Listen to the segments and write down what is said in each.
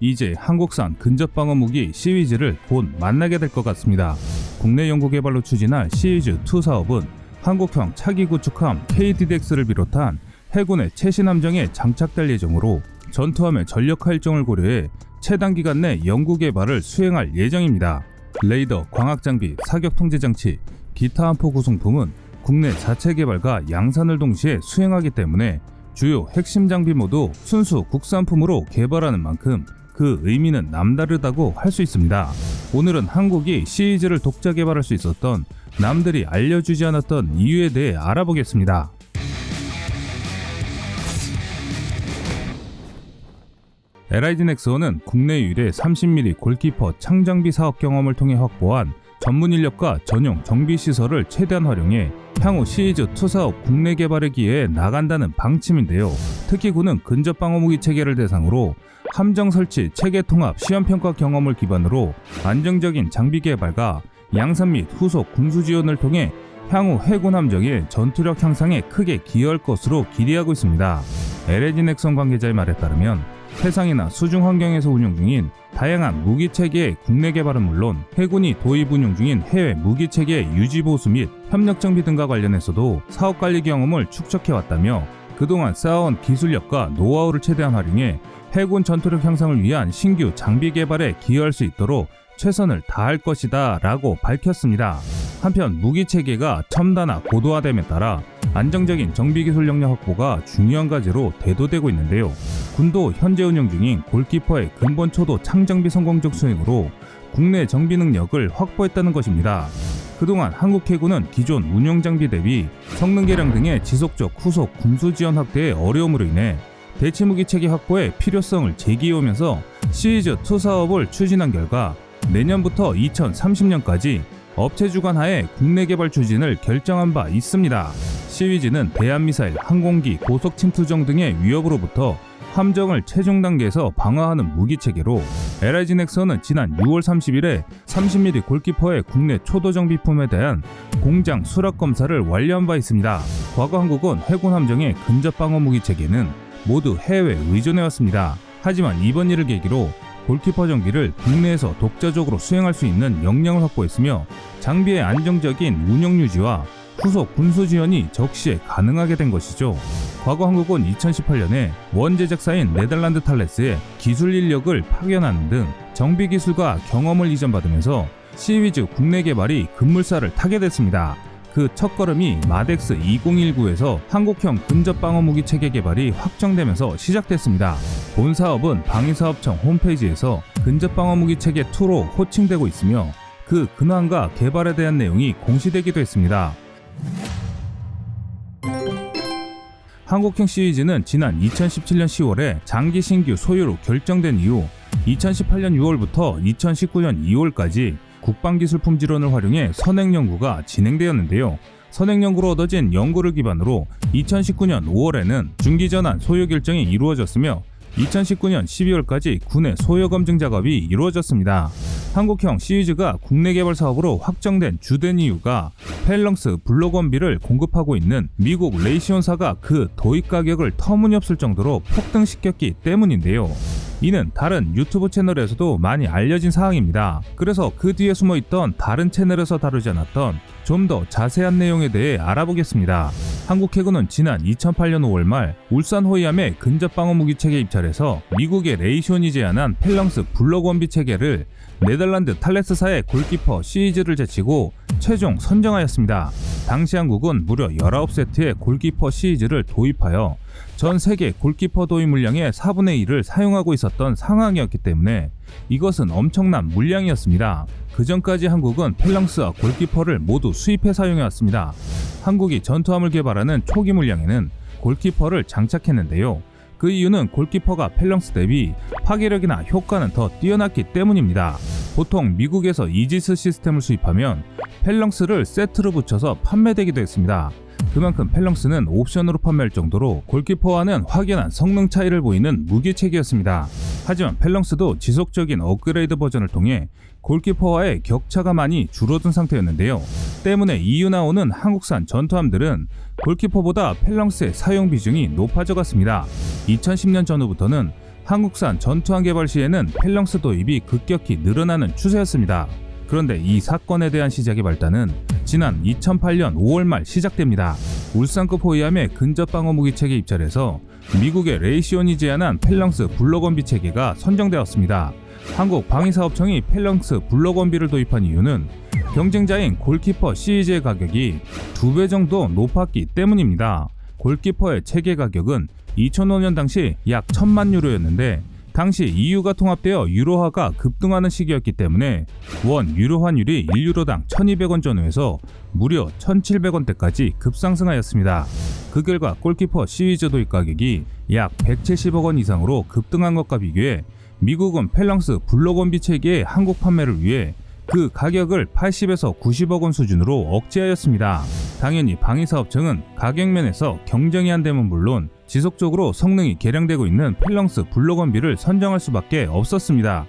이제 한국산 근접방어 무기 시위즈를 곧 만나게 될 것 같습니다. 국내 연구 개발로 추진할 시위즈2 사업은 한국형 차기 구축함 KDDX를 비롯한 해군의 최신 함정에 장착될 예정으로 전투함의 전력 활정을 고려해 최단 기간 내 연구 개발을 수행할 예정입니다. 레이더, 광학 장비, 사격 통제 장치, 기타 함포 구성품은 국내 자체 개발과 양산을 동시에 수행하기 때문에 주요 핵심 장비 모두 순수 국산품으로 개발하는 만큼 그 의미는 남다르다고 할 수 있습니다. 오늘은 한국이 시리즈를 독자 개발할 수 있었던 남들이 알려주지 않았던 이유에 대해 알아보겠습니다. LIG 넥스원은 국내 유일의 30mm 골키퍼 창장비 사업 경험을 통해 확보한 전문 인력과 전용 정비 시설을 최대한 활용해 향후 시리즈 2 사업 국내 개발에 기여해 나간다는 방침인데요. 특히 군은 근접 방어 무기 체계를 대상으로 함정 설치 체계 통합 시험 평가 경험을 기반으로 안정적인 장비 개발과 양산 및 후속 군수 지원을 통해 향후 해군 함정의 전투력 향상에 크게 기여할 것으로 기대하고 있습니다. LG 넥선 관계자의 말에 따르면 해상이나 수중 환경에서 운용 중인 다양한 무기 체계의 국내 개발은 물론 해군이 도입 운용 중인 해외 무기 체계 유지 보수 및 협력 정비 등과 관련해서도 사업 관리 경험을 축적해 왔다며 그동안 쌓아온 기술력과 노하우를 최대한 활용해 해군 전투력 향상을 위한 신규 장비 개발에 기여할 수 있도록 최선을 다할 것이다 라고 밝혔습니다. 한편 무기 체계가 첨단화 고도화됨에 따라 안정적인 정비 기술 역량 확보가 중요한 과제로 대두되고 있는데요. 군도 현재 운영 중인 골키퍼의 근본 초도 창정비 성공적 수행으로 국내 정비 능력을 확보했다는 것입니다. 그동안 한국 해군은 기존 운용 장비 대비 성능 개량 등의 지속적 후속 군수 지원 확대의 어려움으로 인해 대치 무기 체계 확보의 필요성을 제기해오면서 시리즈 2 사업을 추진한 결과 내년부터 2030년까지 업체 주관 하에 국내 개발 추진을 결정한 바 있습니다. 시위즈는 대한미사일, 항공기, 고속 침투정 등의 위협으로부터 함정을 최종 단계에서 방어하는 무기 체계로 LIG 넥슨은 지난 6월 30일에 30mm 골키퍼의 국내 초도 정 비품에 대한 공장 수락 검사를 완료한 바 있습니다. 과거 한국은 해군 함정의 근접 방어 무기 체계는 모두 해외 의존해 왔습니다. 하지만 이번 일을 계기로 골키퍼 정비를 국내에서 독자적으로 수행할 수 있는 역량을 확보했으며 장비의 안정적인 운영 유지와 후속 군수 지원이 적시에 가능하게 된 것이죠. 과거 한국은 2018년에 원 제작사인 네덜란드 탈레스에 기술 인력을 파견하는 등 정비 기술과 경험을 이전받으면서 시위즈 국내 개발이 급물살을 타게 됐습니다. 그 첫걸음이 마덱스 2019에서 한국형 근접 방어 무기 체계 개발이 확정되면서 시작됐습니다. 본 사업은 방위사업청 홈페이지에서 근접 방어 무기 체계 2로 호칭되고 있으며 그 근황과 개발에 대한 내용이 공시되기도 했습니다. 한국형 시리즈는 지난 2017년 10월에 장기 신규 소유로 결정된 이후 2018년 6월부터 2019년 2월까지 국방기술 품질원을 활용해 선행 연구가 진행되었는데요. 선행 연구로 얻어진 연구를 기반으로 2019년 5월에는 중기전환 소요 결정이 이루어졌으며 2019년 12월까지 군의 소요 검증 작업이 이루어졌습니다. 한국형 시리즈가 국내 개발 사업으로 확정된 주된 이유가 펠렁스 블록 원비를 공급하고 있는 미국 레이시온사가 그 도입 가격을 터무니없을 정도로 폭등시켰기 때문인데요. 이는 다른 유튜브 채널에서도 많이 알려진 사항입니다. 그래서 그 뒤에 숨어 있던 다른 채널에서 다루지 않았던 좀 더 자세한 내용에 대해 알아보겠습니다. 한국 해군은 지난 2008년 5월 말 울산 호위함의 근접 방어 무기 체계 입찰에서 미국의 레이시온이 제안한 펠렁스 블록 원비 체계를 네덜란드 탈레스사의 골키퍼 시리즈를 제치고 최종 선정하였습니다. 당시 한국은 무려 19세트의 골키퍼 시리즈를 도입하여 전 세계 골키퍼 도입 물량의 4분의 1을 사용하고 있었던 상황이었기 때문에 이것은 엄청난 물량이었습니다. 그 전까지 한국은 펠랑스와 골키퍼를 모두 수입해 사용해왔습니다. 한국이 전투함을 개발하는 초기 물량에는 골키퍼를 장착했는데요. 그 이유는 골키퍼가 펠랑스 대비 파괴력이나 효과는 더 뛰어났기 때문입니다. 보통 미국에서 이지스 시스템을 수입하면 펠랑스를 세트로 붙여서 판매되기도 했습니다. 그만큼 펠렁스는 옵션으로 판매할 정도로 골키퍼와는 확연한 성능 차이를 보이는 무기체계였습니다. 하지만 펠렁스도 지속적인 업그레이드 버전을 통해 골키퍼와의 격차가 많이 줄어든 상태였는데요. 때문에 EU 나오는 한국산 전투함들은 골키퍼보다 펠렁스의 사용 비중이 높아져 갔습니다. 2010년 전후부터는 한국산 전투함 개발 시에는 펠렁스 도입이 급격히 늘어나는 추세였습니다. 그런데 이 사건에 대한 시작의 발단은 지난 2008년 5월 말 시작됩니다. 울산급 호위함의 근접 방어 무기 체계 입찰에서 미국의 레이시온이 제안한 펠렁스 블록원비 체계가 선정되었습니다. 한국 방위사업청이 펠렁스 블록원비를 도입한 이유는 경쟁자인 골키퍼 시리즈의 가격이 두 배 정도 높았기 때문입니다. 골키퍼의 체계 가격은 2005년 당시 약 1000만 유로였는데 당시 EU가 통합되어 유로화가 급등하는 시기였기 때문에 원 유로 환율이 1유로당 1200원 전후에서 무려 1700원대까지 급상승하였습니다. 그 결과 골키퍼 시리즈 도입 가격이 약 170억 원 이상으로 급등한 것과 비교해 미국은 펠랑스 블록원비 체계의 한국 판매를 위해 그 가격을 80에서 90억 원 수준으로 억제하였습니다. 당연히 방위사업청은 가격면에서 경쟁이 안 되면 물론 지속적으로 성능이 개량되고 있는 펠렁스 블록원비를 선정할 수밖에 없었습니다.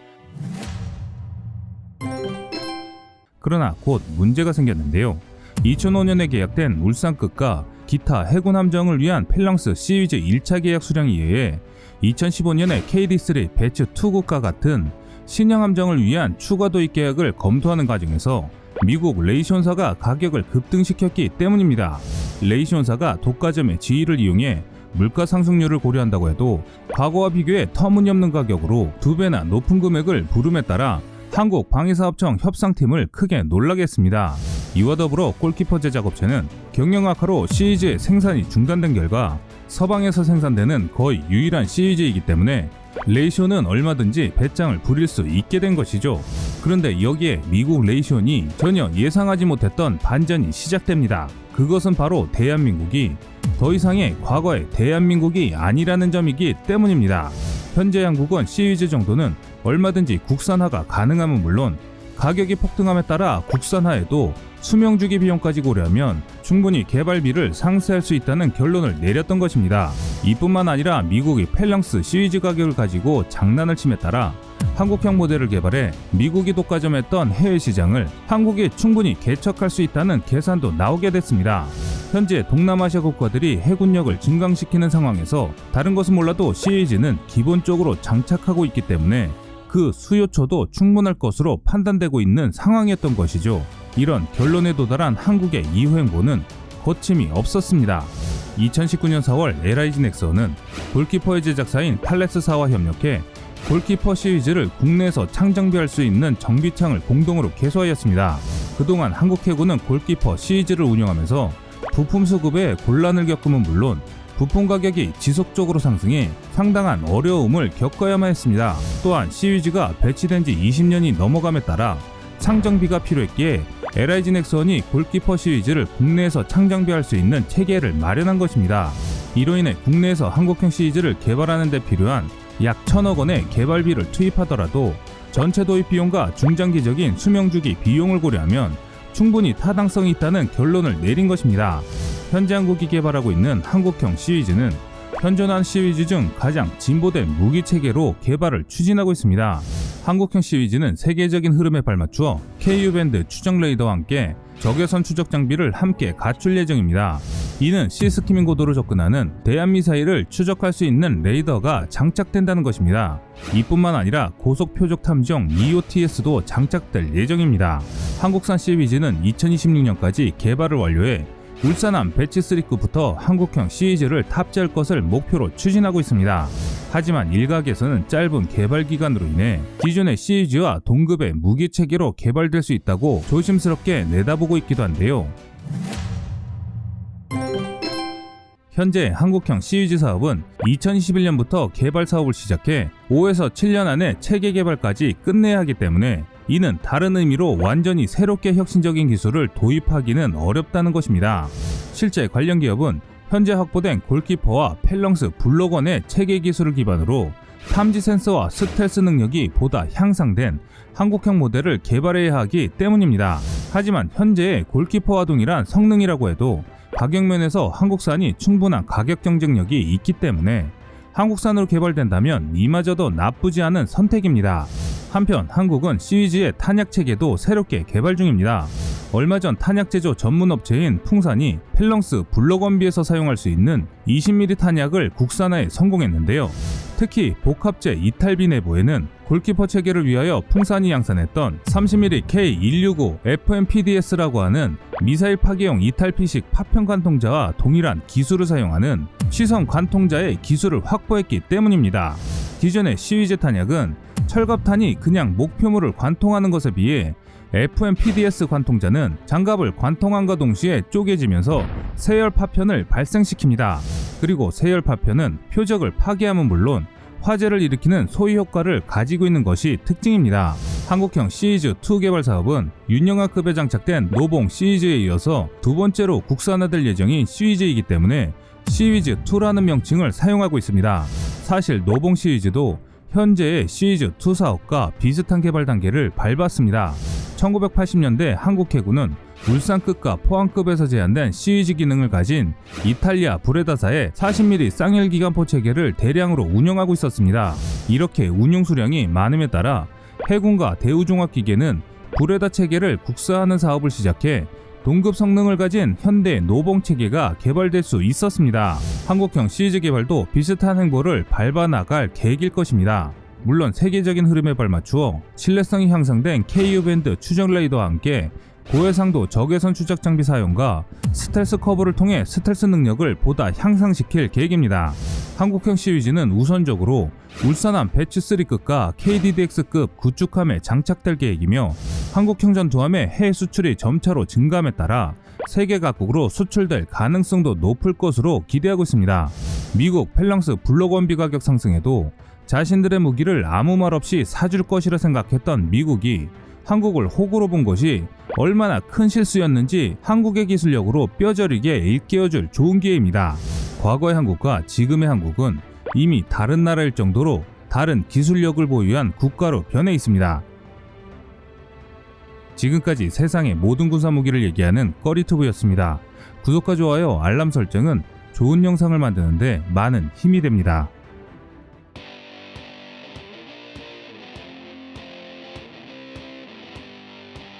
그러나 곧 문제가 생겼는데요. 2005년에 계약된 울산급과 기타 해군 함정을 위한 펠렁스 시리즈 1차 계약 수량에 의해 2015년에 KD3 배츠 2국과 같은 신형 함정을 위한 추가 도입 계약을 검토하는 과정에서 미국 레이션사가 가격을 급등시켰기 때문입니다. 레이션사가 독과점의 지위를 이용해 물가 상승률을 고려한다고 해도 과거와 비교해 터무니없는 가격으로 두 배나 높은 금액을 부름에 따라 한국 방위사업청 협상팀을 크게 놀라게 했습니다. 이와 더불어 골키퍼 제작업체는 경영 악화로 시리즈의 생산이 중단된 결과 서방에서 생산되는 거의 유일한 시리즈이기 때문에 레이쇼는 얼마든지 배짱을 부릴 수 있게 된 것이죠. 그런데 여기에 미국 레이쇼니 전혀 예상하지 못했던 반전이 시작됩니다. 그것은 바로 대한민국이 더 이상의 과거의 대한민국이 아니라는 점이기 때문입니다. 현재 한국은 시리즈 정도는 얼마든지 국산화가 가능하면 물론 가격이 폭등함에 따라 국산화에도 수명 주기 비용까지 고려하면 충분히 개발비를 상쇄할 수 있다는 결론을 내렸던 것입니다. 이뿐만 아니라 미국이 펠랑스 시리즈 가격을 가지고 장난을 침에 따라 한국형 모델을 개발해 미국이 독과점했던 해외 시장을 한국이 충분히 개척할 수 있다는 계산도 나오게 됐습니다. 현재 동남아시아 국가들이 해군력을 증강시키는 상황에서 다른 것은 몰라도 시리즈는 기본적으로 장착하고 있기 때문에 그 수요처도 충분할 것으로 판단되고 있는 상황이었던 것이죠. 이런 결론에 도달한 한국의 이후 행보는 거침이 없었습니다. 2019년 4월 LIG 넥슨은 골키퍼의 제작사인 팔레스사와 협력해 골키퍼 시리즈를 국내에서 창정비할 수 있는 정비창을 공동으로 개소하였습니다. 그동안 한국 해군은 골키퍼 시리즈를 운영하면서 부품 수급에 곤란을 겪음은 물론 부품 가격이 지속적으로 상승해 상당한 어려움을 겪어야만 했습니다. 또한 시리즈가 배치된 지 20년이 넘어감에 따라 창정비가 필요했기에 LIG 넥슨이 골키퍼 시리즈를 국내에서 창정비할 수 있는 체계를 마련한 것입니다. 이로 인해 국내에서 한국형 시리즈를 개발하는 데 필요한 약 천억 원의 개발비를 투입하더라도 전체 도입 비용과 중장기적인 수명주기 비용을 고려하면 충분히 타당성이 있다는 결론을 내린 것입니다. 현재 한국이 개발하고 있는 한국형 시리즈는 현존한 시리즈 중 가장 진보된 무기 체계로 개발을 추진하고 있습니다. 한국형 시리즈는 세계적인 흐름에 발맞추어 KU 밴드 추적 레이더와 함께 적외선 추적 장비를 함께 갖출 예정입니다. 이는 시스키밍 고도로 접근하는 대한 미사일을 추적할 수 있는 레이더가 장착된다는 것입니다. 이뿐만 아니라 고속 표적 탐정 EOTS도 장착될 예정입니다. 한국산 시리즈는 2026년까지 개발을 완료해 울산함 배치 3급부터 한국형 시리즈를 탑재할 것을 목표로 추진하고 있습니다. 하지만 일각에서는 짧은 개발 기간으로 인해 기존의 시리즈와 동급의 무기 체계로 개발될 수 있다고 조심스럽게 내다보고 있기도 한데요. 현재 한국형 시리즈 사업은 2021년부터 개발 사업을 시작해 5에서 7년 안에 체계 개발까지 끝내야 하기 때문에 이는 다른 의미로 완전히 새롭게 혁신적인 기술을 도입하기는 어렵다는 것입니다. 실제 관련 기업은 현재 확보된 골키퍼와 펠렁스 블록원의 체계 기술을 기반으로 탐지 센서와 스텔스 능력이 보다 향상된 한국형 모델을 개발해야 하기 때문입니다. 하지만 현재의 골키퍼와 동일한 성능이라고 해도 가격면에서 한국산이 충분한 가격 경쟁력이 있기 때문에 한국산으로 개발된다면 이마저도 나쁘지 않은 선택입니다. 한편 한국은 시리즈의 탄약 체계도 새롭게 개발 중입니다. 얼마 전 탄약 제조 전문 업체인 풍산이 펠렁스 블록원비에서 사용할 수 있는 20mm 탄약을 국산화에 성공했는데요. 특히 복합제 이탈비 내부에는 골키퍼 체계를 위하여 풍산이 양산했던 30mm K165 FMPDS라고 하는 미사일 파괴용 이탈피식 파편 관통자와 동일한 기술을 사용하는 시선 관통자의 기술을 확보했기 때문입니다. 기존의 시위제 탄약은 철갑탄이 그냥 목표물을 관통하는 것에 비해 FMPDS 관통자는 장갑을 관통함과 동시에 쪼개지면서 세열 파편을 발생시킵니다. 그리고 세열 파편은 표적을 파괴함은 물론 화재를 일으키는 소위 효과를 가지고 있는 것이 특징입니다. 한국형 시리즈2 개발 사업은 윤영하급에 장착된 노봉 시리즈에 이어서 두 번째로 국산화될 예정인 시리즈이기 때문에 시리즈2라는 명칭을 사용하고 있습니다. 사실 노봉 시리즈도 현재의 시리즈2 사업과 비슷한 개발 단계를 밟았습니다. 1980년대 한국 해군은 울산급과 포항급에서 제한된 시위지 기능을 가진 이탈리아 브레다사의 40mm 쌍열 기관포 체계를 대량으로 운영하고 있었습니다. 이렇게 운용 수량이 많음에 따라 해군과 대우종합기계는 브레다 체계를 국사하는 사업을 시작해 동급 성능을 가진 현대 노봉 체계가 개발될 수 있었습니다. 한국형 시리즈 개발도 비슷한 행보를 밟아 나갈 계획일 것입니다. 물론 세계적인 흐름에 발맞추어 신뢰성이 향상된 KU 밴드 추적 레이더와 함께 고해상도 적외선 추적 장비 사용과 스텔스 커브를 통해 스텔스 능력을 보다 향상시킬 계획입니다. 한국형 시위지는 우선적으로 울산함 배치 3급과 KDDX급 구축함에 장착될 계획이며 한국형 전투함의 해외 수출이 점차로 증감에 따라 세계 각국으로 수출될 가능성도 높을 것으로 기대하고 있습니다. 미국 펠랑스 블록 원비 가격 상승에도 자신들의 무기를 아무 말 없이 사줄 것이라 생각했던 미국이 한국을 호구로 본 것이 얼마나 큰 실수였는지 한국의 기술력으로 뼈저리게 일깨워줄 좋은 기회입니다. 과거의 한국과 지금의 한국은 이미 다른 나라일 정도로 다른 기술력을 보유한 국가로 변해 있습니다. 지금까지 세상의 모든 군사 무기를 얘기하는 꺼리투브였습니다. 구독과 좋아요, 알람 설정은 좋은 영상을 만드는데 많은 힘이 됩니다.